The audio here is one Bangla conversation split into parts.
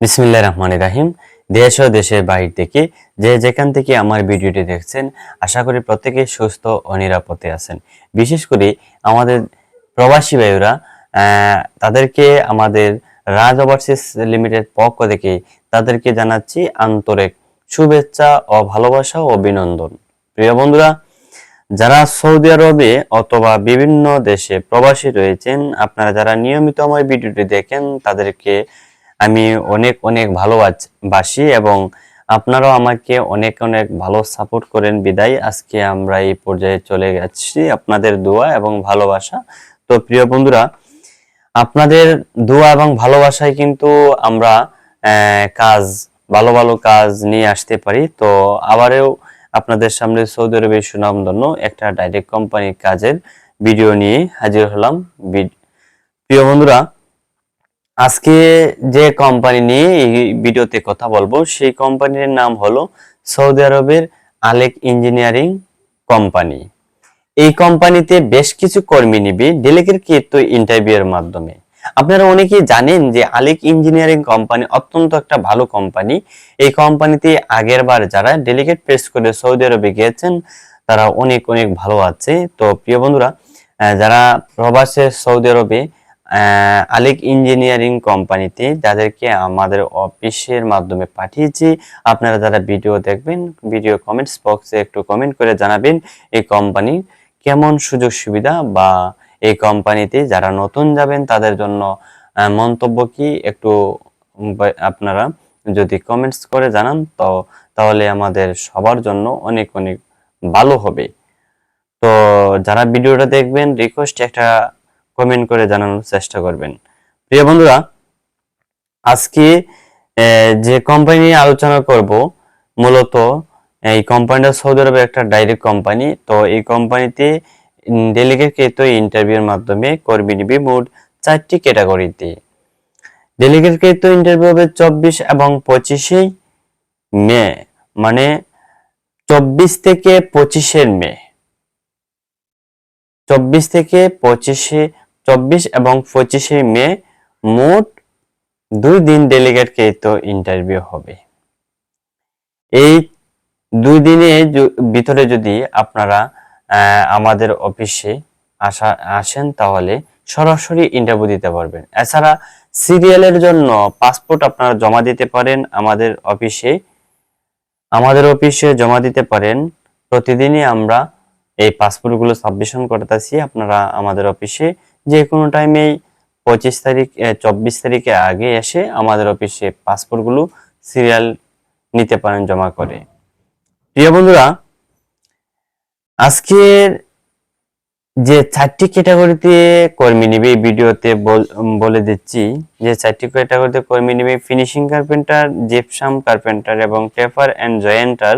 বিসমিল্লাহ রহমান রাহিম। দেশ ও দেশের বাইরে থেকে যে যেখান থেকে আমার ভিডিওটি দেখছেন আশা করি প্রত্যেকে সুস্থ ও নিরাপদে আছেন। বিশেষ করে আমাদের প্রবাসী আহ, তাদেরকে আমাদের রাজ ওভারসিজ লিমিটেড পক্ষ থেকে তাদেরকে জানাচ্ছি আন্তরিক শুভেচ্ছা ও ভালোবাসা ও অভিনন্দন। প্রিয় বন্ধুরা যারা সৌদি আরবে অথবা বিভিন্ন দেশে প্রবাসী রয়েছেন আপনারা যারা নিয়মিত আমার ভিডিওটি দেখেন তাদেরকে আমি অনেক অনেক ভালোবাসি এবং আপনারাও আমাকে অনেক অনেক ভালো সাপোর্ট করেন। বিদায়, আজকে আমরা এই পর্যায়ে চলে গেছি আপনাদের দোয়া এবং ভালোবাসা। তো প্রিয় বন্ধুরা, আপনাদের দোয়া এবং ভালোবাসায় কিন্তু আমরা কাজ, ভালো ভালো কাজ নিয়ে আসতে পারি। তো আবারও আপনাদের সামনে সৌদি আরবের সুনামধন্য একটা ডাইরেক্ট কোম্পানির কাজের ভিডিও নিয়ে হাজির হলাম। প্রিয় বন্ধুরা আজকে যে কোম্পানি নিয়ে এই ভিডিওতে কথা বলব, সেই কোম্পানির নাম হলো সৌদি আরবের আলেক ইঞ্জিনিয়ারিং কোম্পানি। এই কোম্পানিতে বেশ কিছু কর্মী নিবে ডেলিগেট ইন্টারভিউয়ের মাধ্যমে। আপনারা অনেকেই জানেন যে আলেক ইঞ্জিনিয়ারিং কোম্পানি অত্যন্ত একটা ভালো কোম্পানি। এই কোম্পানিতে আগের বার যারা ডেলিগেট প্রেস করে সৌদি আরবে গিয়েছেন, তারা অনেক অনেক ভালো আছে। তো প্রিয় বন্ধুরা যারা প্রবাসে সৌদি আরবে আলেক ইঞ্জিনিয়ারিং কোম্পানিতে যাদেরকে আমাদের অফিসের মাধ্যমে পাঠিয়েছি, আপনারা যারা ভিডিও দেখবেন, ভিডিও কমেন্টস বক্সে একটু কমেন্ট করে জানাবেন এই কোম্পানি কেমন সুযোগ সুবিধা বা এই কোম্পানিতে যারা নতুন যাবেন তাদের জন্য মন্তব্য কি? একটু আপনারা যদি কমেন্টস করে জানান তো তাহলে আমাদের সবার জন্য অনেক অনেক ভালো হবে। তো যারা ভিডিওটা দেখবেন রিকোয়েস্ট একটা কমেন্ট করে জানানোর চেষ্টা করবেন। প্রিয় বন্ধুরা, আজকে যে কোম্পানি নিয়ে আলোচনা করব, মূলত এই কোম্পানিটা সৌদি আরবের একটা ডাইরেক্ট কোম্পানি তো এই কোম্পানিতে ডেলিগেটকৃত ইন্টারভিউর মাধ্যমে কর্মী নিবে মোট চারটি ক্যাটাগরিতে ডেলিগেটকৃত ইন্টারভিউ হবে চব্বিশ এবং পঁচিশে মে মানে চব্বিশ থেকে পঁচিশের মে। চব্বিশ থেকে পঁচিশে চব্বিশ এবং পঁচিশে মে মোট দুই দিন ডেলিগেট কৃত ইন্টারভিউ হবে। এই দুই দিনে ভিতরে যদি আপনারা আমাদের অফিসে আসা, আসেন তাহলে সরাসরি ইন্টারভিউ দিতে পারবেন। এছাড়া সিরিয়ালের জন্য পাসপোর্ট আপনারা জমা দিতে পারেন আমাদের অফিসে। আমাদের অফিসে জমা দিতে পারেন। প্রতিদিনই আমরা এই পাসপোর্টগুলো সাবমিশন করতেছি। আপনারা আমাদের অফিসে যে কোনো টাইমেই পঁচিশ তারিখ চব্বিশ তারিখে আগে এসে আমাদের অফিসে পাসপোর্টগুলো সিরিয়াল নিতে পারেন, জমা করে। প্রিয় বন্ধুরা, আজকের যে চারটি ক্যাটাগরিতে কর্মী নিবে এই ভিডিওতে বল- দিচ্ছি। যে চারটি ক্যাটাগরিতে কর্মী নিবে ফিনিশিং কার্পেন্টার জিপসাম কার্পেন্টার এবং পেপার অ্যান্ড জয়েন্টার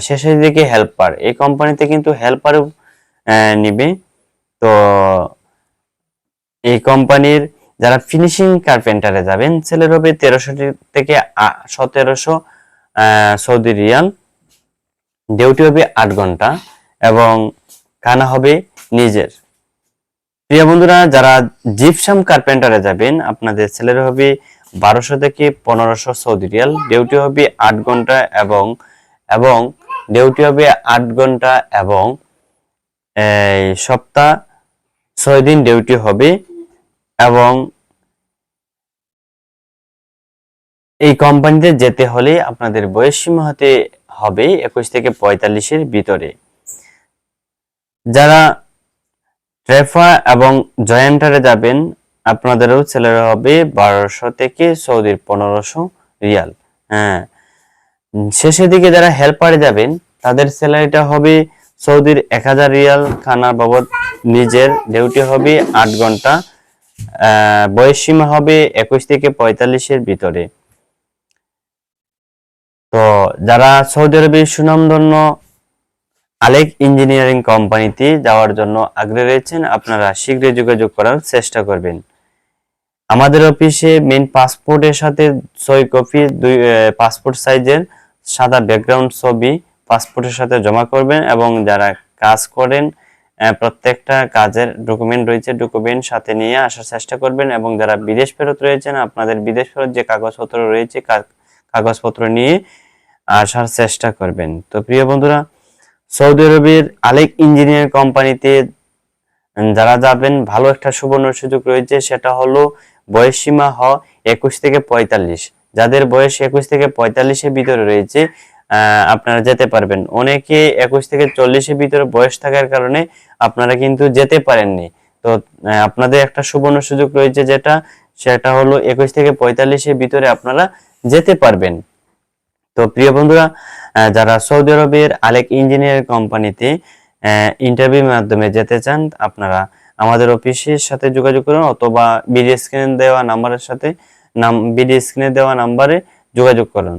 শেষের দিকে হেল্পার এই কোম্পানিতে কিন্তু হেল্পারও নিবে। তো এই কোম্পানির যারা ফিনিশিং কার্পেন্টারে যাবেন ছেলের হবে তেরোশো থেকে সতেরোশো সৌদি রিয়াল। ডিউটি হবে আট ঘণ্টা এবং খানা হবে নিজের। প্রিয় বন্ধুরা, যারা জিপসাম কার্পেন্টারে যাবেন, আপনাদের ছেলের হবে বারোশো থেকে পনেরোশো সৌদি রিয়াল। ডিউটি হবে আট ঘণ্টা এবং এবং ডিউটি হবে আট ঘণ্টা এবং সপ্তাহ ছয় দিন ডিউটি হবে এবং এই কোম্পানিতে যেতে হলে আপনাদের বয়স সীমা হতে হবে একুশ থেকে পঁয়তাল্লিশের ভিতরে। যারা ট্রেফা এবং জয়েন্টারে যাবেন, আপনাদেরও ছেলেরা হবে বারোশো থেকে সৌদির পনেরোশো রিয়াল। হ্যাঁ শেষের দিকে যারা হেল্পারে যাবেন, তাদের স্যালারিটা হবে সৌদির এক হাজার রিয়াল, খানা বাবদ নিজের ডিউটি হবে আট ঘণ্টা আহ, বয়স সীমা হবে একুশ থেকে পঁয়তাল্লিশের ভিতরে। তো যারা সৌদি আরবের সুনামধন্য আলেক ইঞ্জিনিয়ারিং কোম্পানিতে যাওয়ার জন্য আগ্রহী রয়েছেন আপনারা শীঘ্রই যোগাযোগ করার চেষ্টা করবেন। আমাদের অফিসে মেন পাসপোর্টের সাথে ছয় কপি দুই পাসপোর্ট সাইজের সাদা ব্যাকগ্রাউন্ড ছবি পাসপোর্টের সাথে জমা করবেন এবং যারা কাজ করেন প্রত্যেকটা কাজের ডকুমেন্ট রয়েছে ডকুমেন্ট সাথে নিয়ে আসার চেষ্টা করবেন এবং যারা বিদেশ ফেরত রয়েছেন, আপনাদের বিদেশ ফেরত যে কাগজপত্র রয়েছে কাগজপত্র নিয়ে আসার চেষ্টা করবেন। তো প্রিয় বন্ধুরা, সৌদি আরবের আলেক ইঞ্জিনিয়ার কোম্পানিতে যারা যাবেন, ভালো একটা সুবর্ণ সুযোগ রয়েছে, সেটা হলো বয়স সীমা হ একুশ থেকে পঁয়তাল্লিশ। যাদের বয়স একুশ থেকে পঁয়তাল্লিশের ভিতরে রয়েছে আপনারা যেতে পারবেন। অনেকে একুশ থেকে চল্লিশের ভিতরে বয়স থাকার কারণে আপনারা কিন্তু যেতে পারেননি। তো আপনাদের একটা সুবর্ণ সুযোগ রয়েছে যেটা, সেটা হলো একুশ থেকে পঁয়তাল্লিশের ভিতরে আপনারা যেতে পারবেন। তো, প্রিয় বন্ধুরা যারা সৌদি আরবের আলেক ইঞ্জিনিয়ার কোম্পানিতে ইন্টারভিউর মাধ্যমে যেতে চান, আপনারা আমাদের অফিসের সাথে যোগাযোগ করুন অথবা বিডি স্ক্রিনে দেওয়া নাম্বারের সাথে নাম, বিডি স্ক্রিনে দেওয়া নাম্বারে যোগাযোগ করুন।